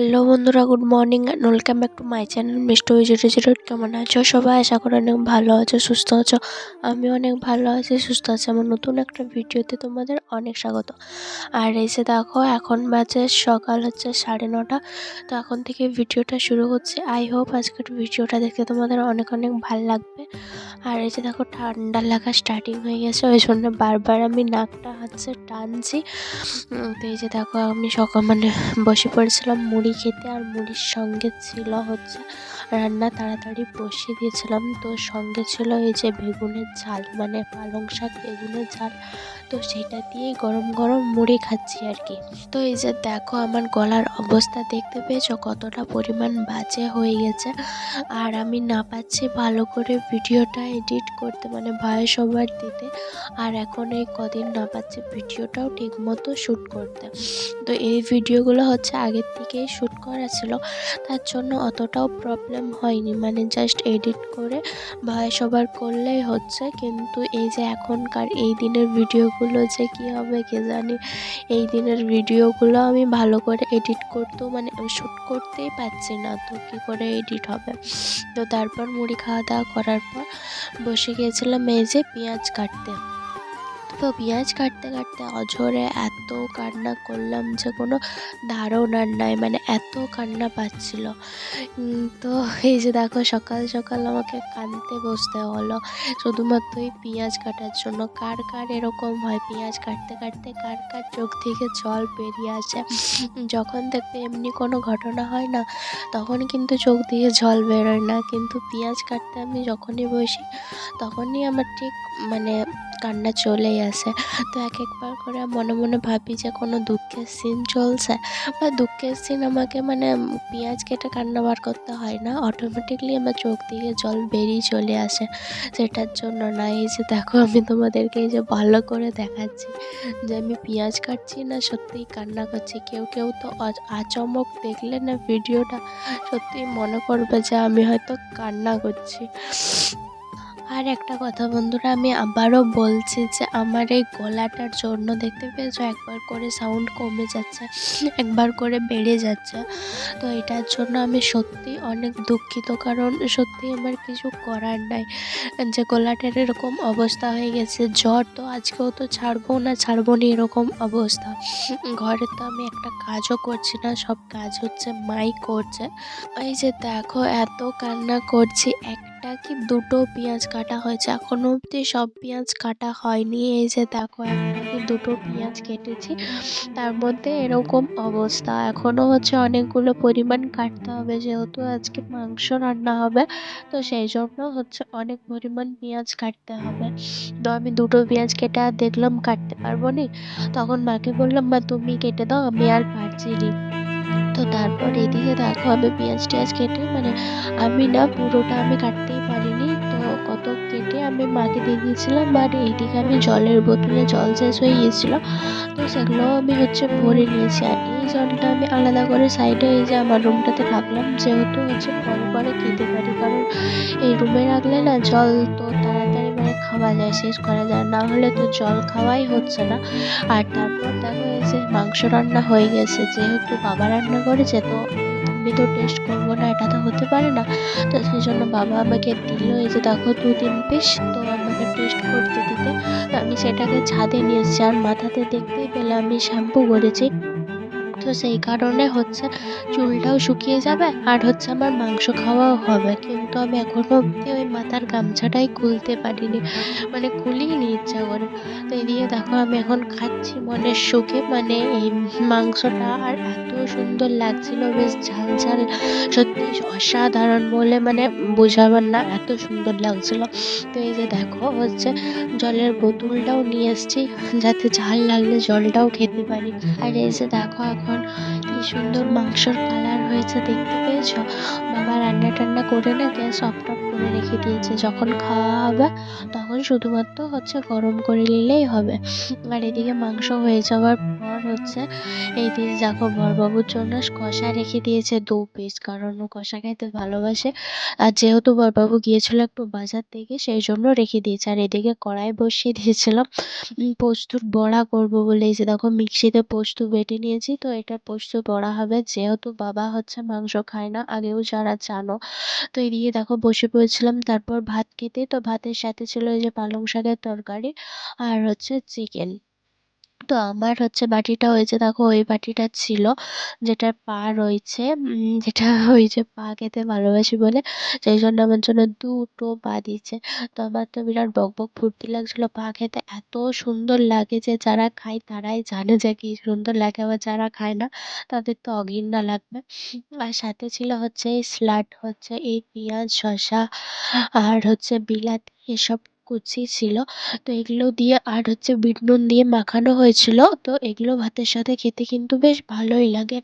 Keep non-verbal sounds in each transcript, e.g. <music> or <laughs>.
Hello বন্ধুরা, good morning and welcome back to my channel mister zero zero কেমন আছো সবাই? আশা করি অনেক ভালো আছো, সুস্থ আছো। আমি অনেক ভালো আছি, সুস্থ আছি। আমার নতুন একটা ভিডিওতে তোমাদের অনেক স্বাগত। আর এসে দেখো, এখন বাজে সকাল হচ্ছে সাড়ে নটা। তো এখন থেকে ভিডিওটা শুরু হচ্ছে আই হোপ আজকের ভিডিওটা দেখতে তোমাদের অনেক অনেক ভালো লাগবে। আর এই যে দেখো, ঠান্ডা লাগা স্টার্টিং হয়ে গেছে। ওই জন্য বারবার আমি নাকটা হচ্ছে টানছি। তো এই যে দেখো, আমি সকাল মানে বসে পড়েছিলাম মুড়ি খেতে আর মুড়ির সঙ্গে ছিল হচ্ছে রান্না তাড়াতাড়ি বসিয়ে দিয়েছিলাম। তো সঙ্গে ছিল এই যে বেগুনের ঝাল মানে পালং শাক, বেগুনের ঝাল। তো সেটা দিয়েই গরম গরম মুড়ি খাচ্ছি আর কি। তো এই যে দেখো আমার গলার অবস্থা দেখতে পেয়েছ, কতটা পরিমাণ বাজে হয়ে গেছে। আর আমি না পাচ্ছি ভালো করে ভিডিওটা এডিট করতে মানে ভয়েস ওভার দিতে। আর এখন এই কদিন না পাচ্ছি ভিডিওটাও ঠিক মতো শ্যুট করতে। তো এই ভিডিওগুলো হচ্ছে আগের থেকেই শ্যুট করা ছিল, তার জন্য অতটাও প্রবলেম হয়নি। মানে জাস্ট এডিট করে ভয়েস ওভার করলেই হচ্ছে। কিন্তু এই যে এখনকার এই দিনের ভিডিওগুলো যে কী হবে কে জানি, এই দিনের ভিডিওগুলো আমি ভালো করে এডিট করতেও মানে শ্যুট করতেই পারছি না তো কী করে এডিট হবে। তো তারপর মুড়ি খাওয়া দাওয়া করার পর বসে গিয়েছিলাম এই যে পেঁয়াজ কাটতে। তো পেঁয়াজ কাটতে কাটতে অঝরে এত কান্না করলাম যে কোনো ধারণার নাই মানে এত কান্না পাচ্ছিল। তো এই যে দেখো, সকাল সকাল আমাকে কাঁদতে বসতে হলো, শুধুমাত্র এই পেঁয়াজ কাটার জন্য। কার কার এরকম হয় পেঁয়াজ কাটতে কাটতে? কার কার চোখ থেকে জল বেরিয়ে আসে? যখন দেখবে এমনি কোনো ঘটনা হয় না, তখন কিন্তু চোখ দিয়ে জল বেরোয় না। কিন্তু পেঁয়াজ কাটতে আমি যখনই বসি, তখনই আমার ঠিক মানে কান্না চলেই আসে তো এক একবার করে মনে মনে ভাবি যে কোনো দুঃখের সিন চলছে। বা দুঃখের সিন আমাকে মানে পেঁয়াজ কেটে কান্না বার করতে হয় না। অটোমেটিকলি আমার চোখ থেকে জল বেরিয়ে চলে আসে। সেটার জন্য না। এই যে দেখো আমি তোমাদেরকে এই যে ভালো করে দেখাচ্ছি যে আমি পেঁয়াজ কাটছি না, সত্যিই কান্না করছি। কেউ কেউ তো আচমক দেখলে না ভিডিওটা সত্যিই মনে করবে যে আমি হয়তো কান্না করছি। আর একটা কথা বন্ধুরা, আমি আবারও বলছি যে আমার এই গলাটার জন্য দেখতে পেয়েছ? একবার করে সাউন্ড কমে যাচ্ছে, একবার করে বেড়ে যাচ্ছে। তো এটার জন্য আমি সত্যি অনেক দুঃখিত, কারণ সত্যি আমার কিছু করার নাই। যে গলাটার এরকম অবস্থা হয়ে গেছে, জ্বর তো আজকেও তো ছাড়বো না ছাড়বো না এরকম অবস্থা। ঘরে তো আমি একটা কাজও করছি না, সব কাজ হচ্ছে মাই করছে। এই যে দেখো, এত কান্না করছি, এক একটা কি দুটো পেঁয়াজ কাটা হয়েছে। এখনও অবধি সব পেঁয়াজ কাটা হয়নি। এই যে দেখো একটা কি দুটো পেঁয়াজ কেটেছি। তার মধ্যে এরকম অবস্থা। এখনও হচ্ছে অনেকগুলো পরিমাণ কাটতে হবে, যেহেতু আজকে মাংস রান্না হবে, তো সেই জন্য হচ্ছে অনেক পরিমাণ পেঁয়াজ কাটতে হবে। তো আমি দুটো পেঁয়াজ কেটে আর দেখলাম কাটতে পারব নি। তখন মাকে বললাম, মা, তুমি কেটে দাও, আমি আর পারছি নি। তো তারপর এদিকে দেখো আমি পেঁয়াজ টেয়াজ কেটে মানে আমি না পুরোটা আমি কাটতেই পারিনি। তো কত কেটে আমি মাকে দিয়ে দিয়েছিলাম আর এইদিকে আমি জলের বোতলে জল শেষ হয়ে গিয়েছিল। তো সেগুলো আমি হচ্ছে ভরে নিয়েছি। আর এই জলটা আমি আলাদা করে সাইডে এই যে আমার রুমটাতে রাখলাম যেহেতু হচ্ছে পরে পরে খেতে পারি। কারণ এই রুমে রাখলে না জল তো তাড়াতাড়ি খাওয়া যায় শেষ করা যায় না হলে তো জল খাওয়াই হচ্ছে না। আর তারপর দেখো যে মাংস রান্না হয়ে গেছে, যেহেতু বাবা রান্না করেছে, তো আমি তো টেস্ট করব না, এটা তো হতে পারে না। তো সেই জন্য বাবা আমাকে দিল, এই যে দেখো দু তিন পিস তো আমাকে টেস্ট করতে দিতে। আমি সেটাকে ছাদে নিয়ে এসেছি, আর মাথাতে দেখতেই পেলে আমি শ্যাম্পু করেছি। তো সেই কারণে হচ্ছে চুলটাও শুকিয়ে যাবে, আর হচ্ছে আমার মাংস খাওয়াও হবে। কিন্তু আমি এখনও অবধি ওই মাথার গামছাটাই খুলতে পারিনি। মানে খুলিনি ইচ্ছা করে। তো এদিকে দেখো আমি এখন খাচ্ছি মনের সুখে। মানে এই মাংসটা আর এত সুন্দর লাগছিল, বেশ ঝাল ঝাল। সত্যি অসাধারণ বলে মানে বোঝাবার না, এত সুন্দর লাগছিল। তো এই যে দেখো হচ্ছে জলের বোতলটাও নিয়ে এসেছি, যাতে ঝাল লাগলে জলটাও খেতে পারি। আর এই যে দেখো এখন এখন কি সুন্দর মাংসর কালার হয়েছে, দেখতে পেয়েছ? বাবা রান্না টান্না করে না গ্যাস অফ টফ করে রেখে দিয়েছে। যখন খাওয়া হবে তখন শুধুমাত্র হচ্ছে গরম করে নিলেই হবে। আর এদিকে মাংস হয়ে যাওয়ার পর হচ্ছে এই দিকে দেখো বরবাবুর জন্য কষা রেখে দিয়েছে দু পিস কারণ ও কষা খেতে ভালোবাসে। আর যেহেতু বরবাবু গিয়েছিল একটু বাজার থেকে, সেই জন্য রেখে দিয়েছে। আর এদিকে কড়াই বসিয়ে দিয়েছিলাম পোস্তর বড়া করব বলে। এই যে দেখো মিক্সিতে পোস্ত বেটে নিয়েছি, তো এটা পোস্ত বড়া হবে। যেহেতু বাবা হচ্ছে মাংস খায় না, আগেও যারা জানো। তো এদিকে দেখো বসে পড়েছিলাম তারপর ভাত খেতে, তো ভাতের সাথে ছিল ওই যে পালং শাকের তরকারি আর হচ্ছে চিকেন। তো আমার হচ্ছে বাটিটা ওই যে দেখো ওই বাটিটা ছিল, যেটার পা রয়েছে যেটা <laughs> ওই যে পা খেতে ভালোবাসি বলে, সেই জন্য আমার জন্য দুটো পা দিয়েছে। তো আমার তো বিরাট বক বক ফুর্তি লাগছিল পা খেতে, এত সুন্দর লাগে যে যারা খায় তারাই জানে যে কী সুন্দর লাগে, আবার যারা খায় না তাদের তো অঘৃণা লাগবে। আর সাথে ছিল হচ্ছে এই স্যালাড হচ্ছে এই পেঁয়াজ, শসা, আর হচ্ছে বিলাতি, এসব কুচি ছিল। তো এগুলো দিয়ে আর হচ্ছে বিট নুন দিয়ে মাখানো হয়েছিল। তো এগুলো ভাতের সাথে খেতে কিন্তু বেশ ভালোই লাগে।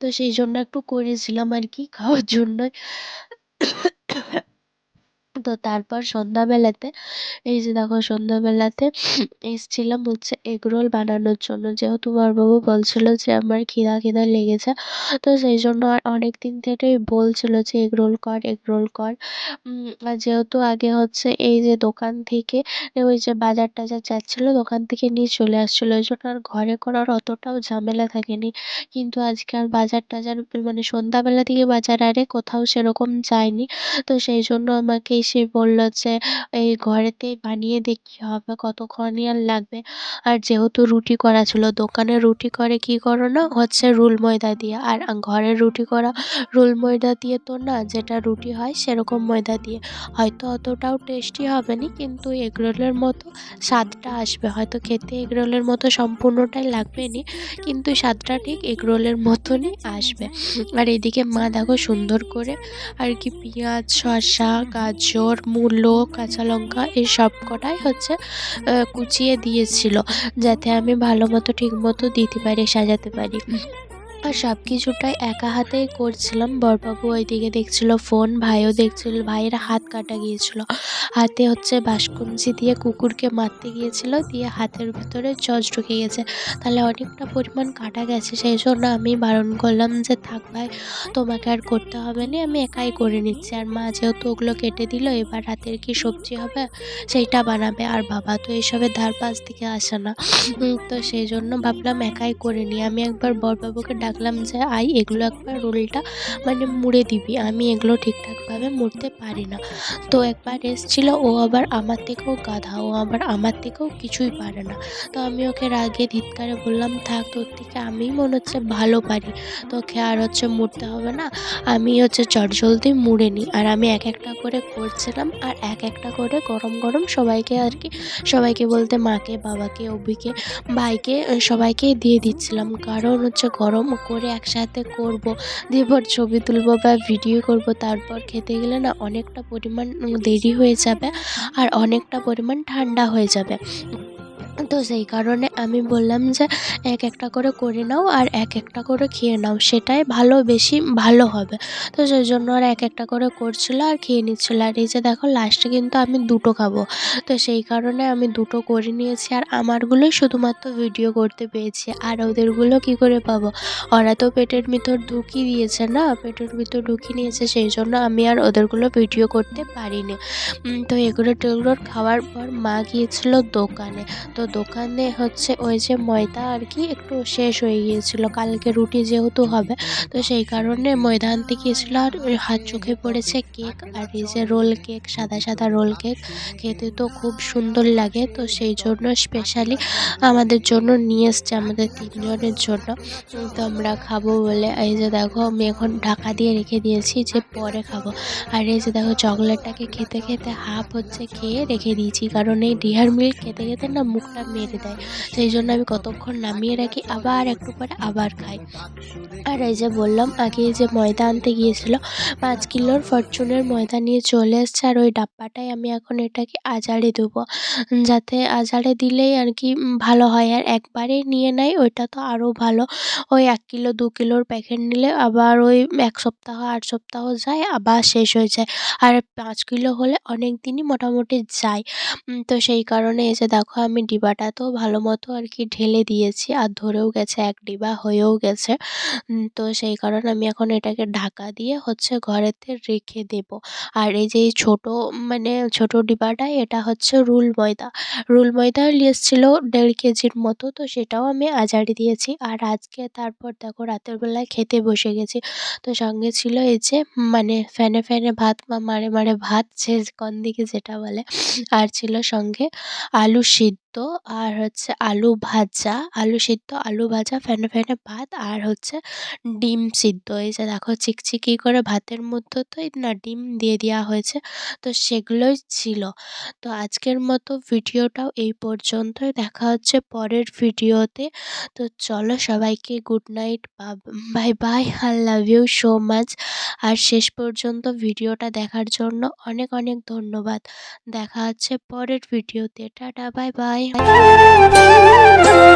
তো সেই জন্য একটু করেছিলাম আর কি খাওয়ার জন্যই। তো তারপর সন্ধ্যাবেলাতে, এই যে দেখো সন্ধ্যাবেলাতে এসছিলাম হচ্ছে এগরোল বানানোর জন্য। যেহেতু বড়বাবু বলছিল যে আমার খিদা খিদা লেগেছে, তো সেই জন্য আর অনেক দিন থেকেই বলছিল যে এগরোল কর এগরোল কর। আর যেহেতু আগে হচ্ছে এই যে দোকান থেকে ওই যে বাজার টাজার যাচ্ছিল, দোকান থেকে নিয়ে চলে আসছিল। ওই জন্য আর ঘরে করার অতটাও ঝামেলা থাকেনি। কিন্তু আজকে আর বাজার টাজার মানে সন্ধ্যাবেলা থেকে বাজার আরে কোথাও সেরকম যায়নি। তো সেই জন্য আমাকে এসে বলল যে, এই ঘরেতেই বানিয়ে দেখি হবে? কতক্ষণ আর লাগবে? আর যেহেতু রুটি করা ছিল, দোকানে রুটি করে কী করো না? হচ্ছে রুল ময়দা দিয়ে। আর ঘরে রুটি করা রুল ময়দা দিয়ে তো না, যেটা রুটি হয় সেরকম ময়দা দিয়ে। হয়তো অতটাও টেস্টি হবে না, কিন্তু এগরোলের মতো স্বাদটা আসবে। হয়তো খেতে এগরোলের মতো সম্পূর্ণটাই লাগবে না, কিন্তু স্বাদটা ঠিক এগরোলের মতনই আসবে। আর এদিকে মা দেখো সুন্দর করে আর কি পেঁয়াজ, শসা, গাজর মূলো, কাঁচা লঙ্কা এই সব কটাই হচ্ছে কুচিয়ে দিয়েছিল, যাতে আমি ভালো মতো ঠিক মতো দিতে পারি, সাজাতে পারি। আর সব কিছুটাই একা হাতেই করছিলাম। বড়বাবু ওইদিকে দেখছিল ফোন, ভাইও দেখছিল, ভাইয়ের হাত কাটা গিয়েছিল। হাতে হচ্ছে বাঁশকঞ্চি দিয়ে কুকুরকে মারতে গিয়েছিল, দিয়ে হাতের ভিতরে চচ ঢুকে গেছে। তাহলে অনেকটা পরিমাণ কাটা গেছে, সেই জন্য আমি বারণ করলাম যে, থাক ভাই, তোমাকে আর করতে হবে না, আমি একাই করে নিচ্ছি। আর মা যেহেতু ওগুলো কেটে দিল, এবার রাতের কি সবজি হবে, সেইটা বানাবে। আর বাবা তো এইসবের ধার পাশ থেকে আসে না। তো সেই জন্য ভাবলাম একাই করে নিই। আমি একবার বরবাবুকে ডাক ডাকলাম যে, আই, এগুলো একবার রোলটা মানে মুড়ে দিবি। আমি এগুলো ঠিকঠাকভাবে মুড়তে পারি না। তো একবার এসেছিল, ও আবার আমার থেকেও গাধা, ও আবার আমার থেকেও কিছুই পারে না। তো আমি ওকে রাগে ধিৎকারে বললাম, থাক, তোর থেকে আমিই মনে হচ্ছে ভালো পারি। তোকে আর হচ্ছে মুড়তে হবে না। আমি হচ্ছে চটজলদি মুড়ে নিই। আর আমি এক একটা করে করছিলাম, আর এক একটা করে গরম গরম সবাইকে আর কি, সবাইকে বলতে মাকে, বাবাকে, অভিকে, ভাইকে সবাইকে দিয়ে দিচ্ছিলাম। কারণ হচ্ছে গরম করে একসাথে করব। দিয়ে ছবি তুলব বা ভিডিও করব, তারপর খেতে গেলে না অনেকটা পরিমাণ দেরি হয়ে যাবে আর অনেকটা পরিমাণ ঠান্ডা হয়ে যাবে। তো সেই কারণে আমি বললাম যে এক একটা করে করে নাও আর এক একটা করে খেয়ে নাও, সেটাই ভালো, বেশি ভালো হবে। তো সেই জন্য আর এক একটা করে করছিল আর খেয়ে নিচ্ছিলো। আর এই যে দেখো লাস্টে কিন্তু আমি দুটো খাব। তো সেই কারণে আমি দুটো করে নিয়েছি আর আমারগুলোই শুধুমাত্র ভিডিও করতে পেয়েছি। আর ওদেরগুলো কী করে পাবো? ওরা তো পেটের ভিতর ঢুকিয়ে দিয়েছে না? পেটের ভিতর ঢুকিয়ে নিয়েছে, সেই জন্য আমি আর ওদেরগুলো ভিডিও করতে পারিনি। তো এগুলো টেগুলোর খাওয়ার পর মা গিয়েছিল দোকানে। তো দোকানে হচ্ছে ওই যে ময়দা আর কি একটু শেষ হয়ে গিয়েছিল। কালকে রুটি যেহেতু হবে, তো সেই কারণে ময়দা আনতে গিয়েছিল আর ওই হাত চোখে পড়েছে কেক আর এই যে রোল কেক, সাদা সাদা রোল কেক। খেতে তো খুব সুন্দর লাগে, তো সেই জন্য স্পেশালি আমাদের জন্য নিয়ে এসছে আমাদের তিনজনের জন্য। তো আমরা খাব বলে, এই যে দেখো আমি এখন ঢাকা দিয়ে রেখে দিয়েছি যে পরে খাব। আর এই যে দেখো চকলেটটাকে খেতে খেতে হাফ হচ্ছে খেয়ে রেখে দিয়েছি, কারণ এই ডিহার মিল্ক খেতে খেতে না মুখটা মেরে দেয়। সেই জন্য আমি কতক্ষণ নামিয়ে রাখি, আবার একটু পরে আবার খাই। আর এই যে বললাম, আগে যে ময়দা আনতে গিয়েছিল, পাঁচ কিলোর ফরচুনের ময়দা নিয়ে চলে এসছে, আর ওই ডাব্বাটাই আমি এখন এটাকে আজারে দেবো। যাতে আজারে দিলেই আর কি ভালো হয়, আর একবারেই নিয়ে নেয়, ওইটা তো আরও ভালো। ওই এক কিলো, দু কিলোর প্যাকেট নিলে আবার ওই এক সপ্তাহ, আট সপ্তাহ যায়, আবার শেষ হয়ে যায়। আর পাঁচ কিলো হলে অনেক দিনই মোটামুটি যায়। তো সেই কারণে এসে দেখো, আমি ডিবা ডিবাটাতেও ভালো মতো আর কি ঢেলে দিয়েছি আর ধরেও গেছে এক ডিবা হয়েও গেছে। তো সেই কারণে আমি এখন এটাকে ঢাকা দিয়ে হচ্ছে ঘরেতে রেখে দেব। আর এই যে ছোটো মানে ছোটো ডিবাটা এটা হচ্ছে রুল ময়দা। রুল ময়দা এসেছিল দেড় কেজির মতো, তো সেটাও আমি আজাড়ি দিয়েছি। আর আজকে তারপর দেখো রাতের বেলায় খেতে বসে গেছি। তো সঙ্গে ছিল এই যে মানে ফ্যানে ফ্যানে ভাত বা মারে মারে ভাত, যে কোন দিকে যেটা বলে, আর ছিল সঙ্গে আলু সিদ্ধ। আর হচ্ছে আলু ভাজা, আলু সিদ্ধ, আলু ভাজা ফ্যানে ফ্যানে ভাত আর হচ্ছে ডিম সিদ্ধ। এই যে দেখো চিকচিকি করে ভাতের মধ্যে তো না ডিম দিয়ে দেওয়া হয়েছে, তো সেগুলোই ছিল। তো আজকের মতো ভিডিওটাও এই পর্যন্তই। দেখা হচ্ছে পরের ভিডিওতে। তো চলো সবাইকে good night bye bye I love you so much আর শেষ পর্যন্ত ভিডিওটা দেখার জন্য অনেক অনেক ধন্যবাদ। দেখা হচ্ছে পরের ভিডিওতে। টাটা বাই বাই হয়